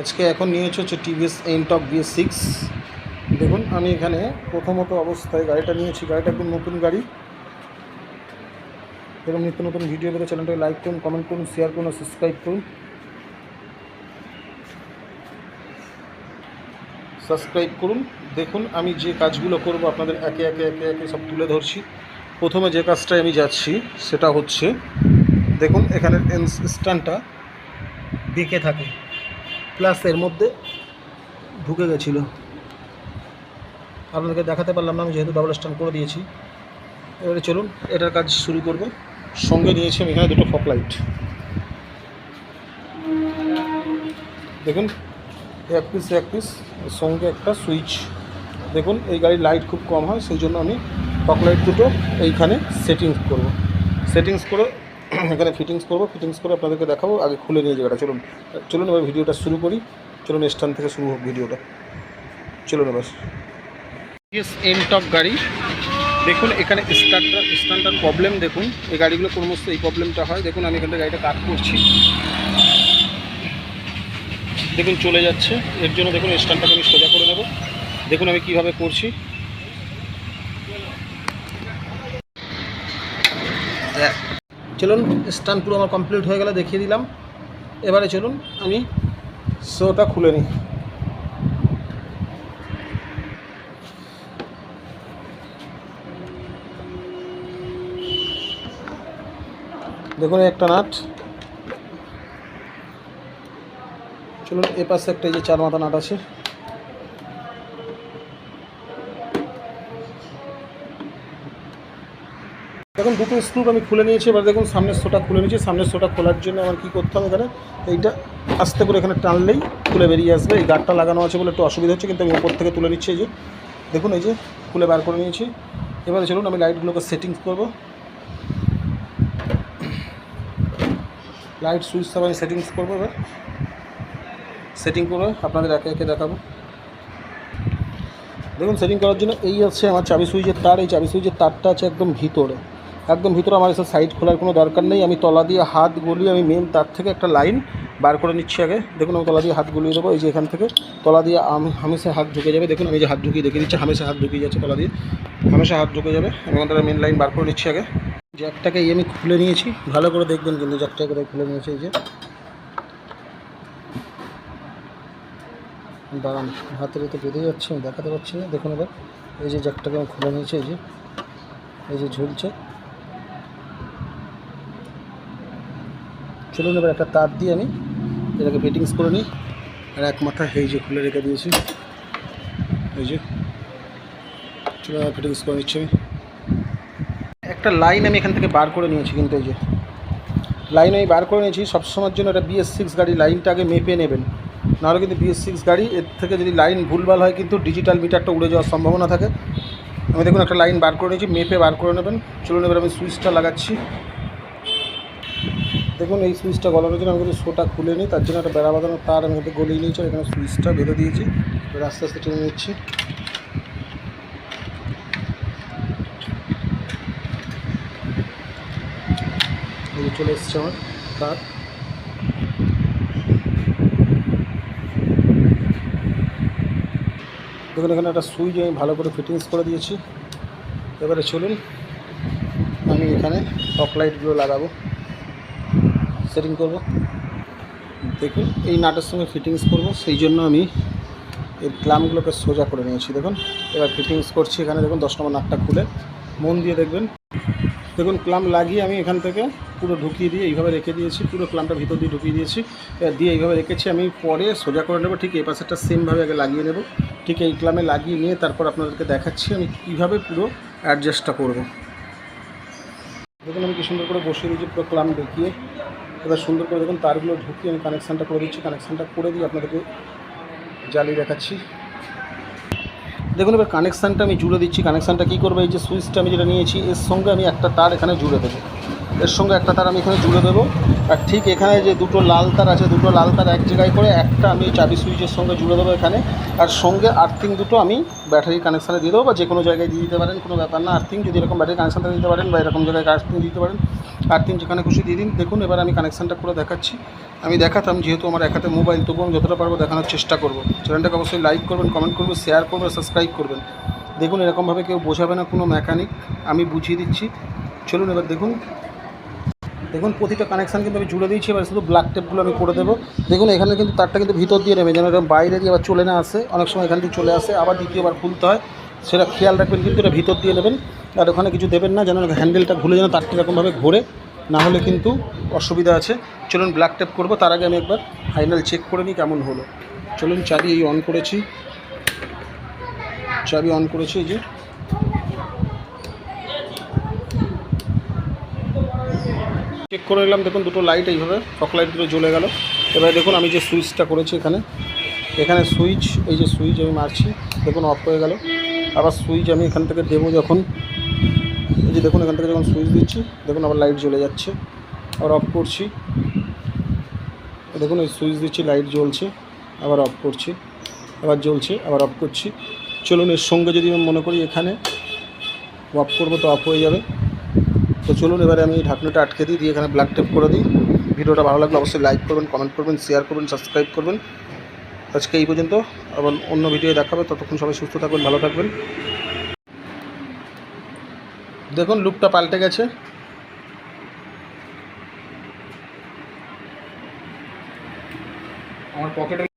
আজকে এখন নিয়েছে হচ্ছে টিভিএস এনটক বিএস সিক্স। দেখুন, আমি এখানে প্রথমত অবস্থায় গাড়িটা নিয়েছি। গাড়িটা একদম নতুন গাড়ি। এরকম নিত্য নতুন ভিডিও পেতে চ্যানেলটাকে লাইক করুন, কমেন্ট করুন, শেয়ার করুন সাবস্ক্রাইব করুন। সাবস্ক্রাইব করুন। দেখুন, আমি যে কাজগুলো করব আপনাদের একে একে একে একে সব তুলে ধরছি। প্রথমে যে কাজটায় আমি যাচ্ছি, সেটা হচ্ছে, দেখুন এখানে স্ট্যান্ডটা বেঁকে থাকে। প্লাস এর মধ্যে ঢুকে গেছিল। আপনাদেরকে দেখাতে পারলাম না, আমি যেহেতু ডাবল স্ট্যান্ড করে দিয়েছি। এবারে চলুন, এটার কাজ শুরু করব। সঙ্গে নিয়েছি আমি এখানে দুটো ফক লাইট দেখুন, এক পিস এক পিস সঙ্গে একটা সুইচ দেখুন, এই গাড়ির লাইট খুব কম হয়, সেই জন্য আমি ফক লাইট দুটো এইখানে সেটিংস করব। সেটিংস করে এখানে ফিটিংস করব ফিটিংস করে আপনাদেরকে দেখাবো, আগে খুলে নিয়ে যাবে চলুন চলুন এবার ভিডিওটা শুরু করি। চলুন স্ট্যান্ড থেকে শুরু হোক ভিডিওটা। চলুন এবার। এম টপ গাড়ি। দেখুন, এখানে স্টার্টটা স্ট্যান্ডটার প্রবলেম দেখুন। এই গাড়িগুলো সমস্ত এই প্রবলেমটা হয়। দেখুন, আমি এখানে গাড়িটা কাট করছি। দেখুন, চলে যাচ্ছে। এর জন্য দেখুন স্ট্যান্ডটাকে আমি সোজা করে নেব। দেখুন, আমি কীভাবে করছি। চলুন, স্ট্যান্ড পুরো আমার কমপ্লিট হয়ে গেলে দেখিয়ে দিলাম। এবারে চলুন, আমি শোটা খুলে নিই। দেখুন একটা নাট। চলুন এ পাশে একটা যে চার মাথা নাট আছে। দেখুন, দুটো স্ক্রু আমি খুলে নিয়েছি, এবার দেখুন, সামনের শোটা খুলে নিয়েছি। সামনের শোটা খোলার জন্য আমার কী করতে হবে এখানে? এইটা আস্তে করে এখানে টানলেই খুলে বেরিয়ে আসবে। এই গার্ডটা লাগানো আছে বলে একটু অসুবিধা হচ্ছে, কিন্তু আমি উপর থেকে তুলে নিচ্ছি এই যে। দেখুন, এই যে খুলে বার করে নিয়েছি। এবারে চলুন, আমি লাইটগুলোকে সেটিংস করব। লাইট সুইচ সব আমি সেটিংস করব এবার। সেটিং করে আপনাদের একে একে দেখাবো। দেখুন সেটিং করার জন্য এই আছে আমার চাবি সুইচের তার। এই চাবি সুইচের তারটা আছে একদম ভিতরে। একদম ভিতরে আমার এসে সাইড খোলার কোনো দরকার নেই। আমি তলা দিয়ে হাত গলিয়ে, আমি মেন তার থেকে একটা লাইন বার করে নিচ্ছি আগে। দেখুন, আমি তলা দিয়ে হাত গুলিয়ে দেবো, এই যে এখান থেকে। তলা দিয়ে আমি হামেশা হাত ঢুকে যাবে। দেখুন, আমি যে হাত ঢুকিয়ে দেখে দিচ্ছি, হামেশা হাত ঢুকিয়ে যাচ্ছে তলা দিয়ে। হামেশা হাত ঢুকে যাবে। ওখান থেকে মেন লাইন বার করে নিচ্ছি আগে। জ্যাকটাকে এই আমি খুলে নিয়েছি। ভালো করে দেখবেন কিন্তু জ্যাকটাকে খুলে নিয়েছি, এই যে। দাঁড়ান, হাতের এতে বেঁধে যাচ্ছে, আমি দেখাতে পারছি না। দেখুন এবার, এই যে জ্যাকটাকে আমি খুলে নিয়েছি, এই যে এই যে ঝুলছে। চলুন এবার একটা তার দিয়ে আমি এটাকে ফিটিংস করে নিই। আর এক মাথা এই যে খুলে রেখে দিয়েছি। এই যে চলো ফিটিংস করে নিচ্ছি আমি। একটা লাইন আমি এখান থেকে বার করে নিয়েছি কিন্তু এই যে। লাইন আমি বার করে নিয়েছি, সবসময়ের জন্য একটা বিএস সিক্স গাড়ি লাইনটা আগে মেপে নেবেন। নাহলে কিন্তু বিএস সিক্স গাড়ি, এর থেকে যদি লাইন ভুলভাল হয় কিন্তু ডিজিটাল মিটারটা উড়ে যাওয়ার সম্ভাবনা থাকে। আমি দেখুন একটা লাইন বার করে নিয়েছি, মেপে বার করে নেবেন। চলুন এবার আমি সুইচটা লাগাচ্ছি। দেখুন, এই সুইচটা গলানোর জন্য আমি কিন্তু শোটা খুলে নিই তার জন্য একটা বেড়া বাঁধানো তার আমি কিন্তু গলিয়ে নিয়েছি এখানে সুইচটা বেঁধে দিয়েছি। এবার আস্তে আস্তে টেনে নিচ্ছি। চলে এসছে আমার তার। দেখুন, এখানে একটা সুইচ আমি ভালো করে ফিটিংস করে দিয়েছি। এবারে চলুন, আমি এখানে টপ লাইটগুলো লাগাবো। সেটিং করব। দেখুন, এই নাটের সঙ্গে ফিটিংস করব, সেই জন্য আমি এই ক্লামগুলোকে সোজা করে নিয়েছি। দেখুন, এবার ফিটিংস করছি এখানে, দেখুন, দশ নম্বর নাটটা খুলে। মন দিয়ে দেখবেন। দেখুন ক্লাম লাগিয়ে আমি এখান থেকে পুরো ঢুকিয়ে দিয়ে এইভাবে রেখে দিয়েছি, পুরো ক্লামটা ভিতর দিয়ে ঢুকিয়ে দিয়েছি। দিয়ে এইভাবে রেখেছি আমি, পরে সোজা করে নেব, ঠিক এই পাশেরটা সেমভাবে আগে লাগিয়ে নেব। ঠিক এই ক্লামে লাগিয়ে নিয়ে তারপর আপনাদেরকে দেখাচ্ছি আমি কীভাবে পুরো অ্যাডজাস্টটা করব। দেখুন, আমি কি সুন্দর করে বসিয়ে দিয়েছি, পুরো ক্লাম দেখিয়ে এবার সুন্দর করে দেখুন, তারগুলো ঢুকিয়ে আমি কানেকশানটা করে দিচ্ছি কানেকশানটা করে দিয়ে আপনাদেরকে জ্বালিয়ে দেখাচ্ছি। দেখুন, এবার কানেকশানটা আমি জুড়ে দিচ্ছি। কানেকশানটা কী করব? এই যে সুইচটা আমি যেটা নিয়েছি, এর সঙ্গে আমি একটা তার এখানে জুড়ে দেবো। এর সঙ্গে একটা তার আমি এখানে জুড়ে দেবো। আর ঠিক এখানে যে দুটো লাল তার আছে, দুটো লাল তার এক জায়গায় করে একটা আমি চাবি সুইচের সঙ্গে জুড়ে দেবো এখানে। আর সঙ্গে আর্থিং দুটো আমি ব্যাটারি কানেকশানে দিয়ে দেবো বা যে কোনো জায়গায় দিয়ে দিতে পারেন, কোনো ব্যাপার না। আর্থিং যদি এরকম ব্যাটারি কানেকশানটা দিতে পারেন বা এরকম জায়গায় আর্থিং দিতে পারেন আর্থিং যেখানে খুশি দিয়ে দিন। দেখুন, এবার আমি কানেকশানটা করে দেখাচ্ছি। আমি দেখাতাম, যেহেতু আমার এক হাতে মোবাইল তবু আমি যতটা পারব দেখানোর চেষ্টা করব। চ্যানেলটাকে অবশ্যই লাইক করবেন কমেন্ট করবেন শেয়ার করবেন সাবস্ক্রাইব করবেন। দেখুন, এরকমভাবে কেউ বোঝাবে না কোনো মেকানিক আমি বুঝিয়ে দিচ্ছি। চলুন, এবার দেখুন। দেখুন, প্রতিটা কানেকশান কিন্তু আমি জুড়ে দিয়েছি, এবার শুধু ব্ল্যাক টেপগুলো আমি করে দেবো। দেখুন, এখানে কিন্তু তারটা কিন্তু ভিতর দিয়ে নেবে যেন এরকম বাইরে দিয়ে আবার চলে না আসে। অনেক সময় এখান থেকে চলে আসে, আবার দ্বিতীয়বার খুলতে হয়। সেটা খেয়াল রাখবেন কিন্তু এটা ভিতর দিয়ে নেবেন, আর ওখানে কিছু দেবেন না, যেন হ্যান্ডেলটা ঘুরে যেন তারটা এরকমভাবে ঘোরে। না হলে কিন্তু অসুবিধা আছে। চলুন ব্ল্যাক টেপ করব, তার আগে আমি একবার ফাইনাল চেক করে নিই কেমন হলো। চলুন, চাবি এই অন করেছি। চাবি অন করেছি, এই যে। চেক করে নিলাম। দেখুন, দুটো লাইট এইভাবে ফক লাইট দুটো জ্বলে গেল। এবারে দেখুন, আমি যে সুইচটা করেছি এখানে এখানে সুইচ এই যে সুইচ আমি মারছি, দেখুন অফ হয়ে গেল। আবার সুইচ আমি এখান থেকে দেবো যখন, এই যে দেখুন, এখান থেকে যখন সুইচ দিচ্ছি, দেখুন, আবার লাইট জ্বলে যাচ্ছে। আবার অফ করছি। দেখুন, এই সুইচ দিচ্ছি লাইট জ্বলছে, আবার অফ করছি, আবার জ্বলছে, আবার অফ করছি। চলুন, এর সঙ্গে যদি আমি মনে করি, এখানে অফ করব, তো অফ হয়ে যাবে। তো চলুন, এবারে আমি ঢাকনাটা আটকে দিই, দিয়ে এখানে ব্ল্যাক টেপ করে দিই। ভিডিওটা ভালো লাগলে অবশ্যই লাইক করবেন কমেন্ট করবেন শেয়ার করবেন সাবস্ক্রাইব করবেন। আজকে এই পর্যন্ত, আবার অন্য ভিডিও দেখাবে। ততক্ষণ সবাই সুস্থ থাকবেন, ভালো থাকবেন। দেখুন লুকটা পাল্টে গেছে। আমার পকেটে